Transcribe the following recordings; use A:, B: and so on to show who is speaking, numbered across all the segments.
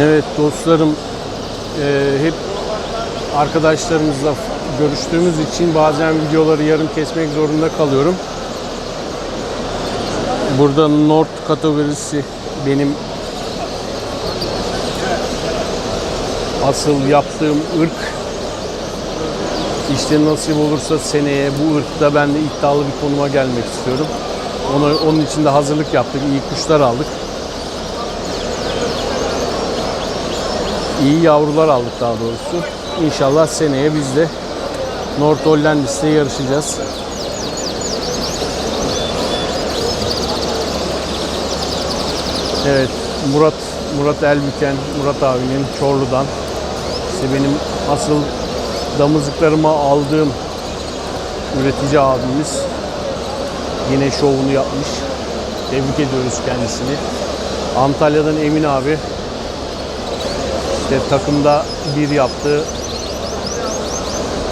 A: Evet dostlarım e, hep arkadaşlarımızla görüştüğümüz için bazen videoları yarım kesmek zorunda kalıyorum. Burada North kategorisi benim asıl yaptığım ırk. İşte nasip olursa seneye bu ırkta ben de iddialı bir konuma gelmek istiyorum. Ona, onun için de hazırlık yaptık. İyi kuşlar aldık. İyi yavrular aldık daha doğrusu. İnşallah seneye biz de North Hollandis'te yarışacağız. Evet, Murat Murat Elbüken, Murat abinin Çorlu'dan. İşte benim asıl damızlıklarıma aldığım üretici abimiz. Yine şovunu yapmış. Tebrik ediyoruz kendisini. Antalya'dan Emin abi. İşte takımda bir yaptı.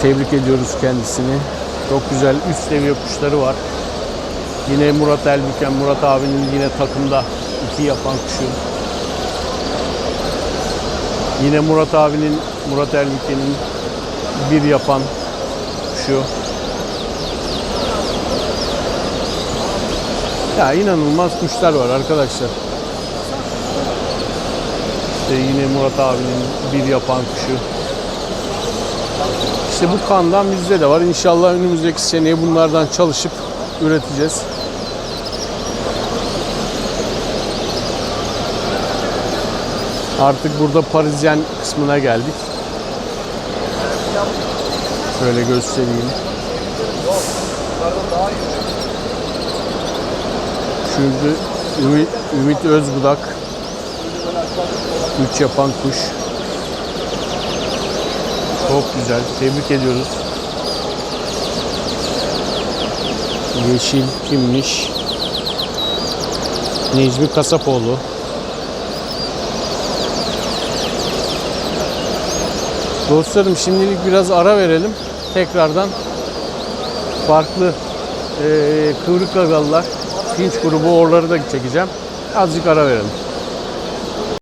A: Tebrik ediyoruz kendisini. Çok güzel üst seviye kuşları var. Yine Murat Elbüken, Murat abinin yine takımda iki yapan kuşu. Yine Murat abinin, Murat Elbüken'in bir yapan kuşu. Ya inanılmaz kuşlar var arkadaşlar. İşte yine Murat abinin bir yapan kuşu. İşte bu kandan bizde de var. İnşallah önümüzdeki seneye bunlardan çalışıp üreteceğiz. Artık burada Parisyen kısmına geldik. Şöyle göstereyim. Şurada Ümit, Ümit Özbudak. Üç yapan kuş. Çok güzel. Tebrik ediyoruz. Yeşil kimmiş? Necmi Kasapoğlu. Dostlarım şimdilik biraz ara verelim. Tekrardan farklı eee kıvrık gagalılar, Finç grubu oraları da çekeceğim. Azıcık ara verelim.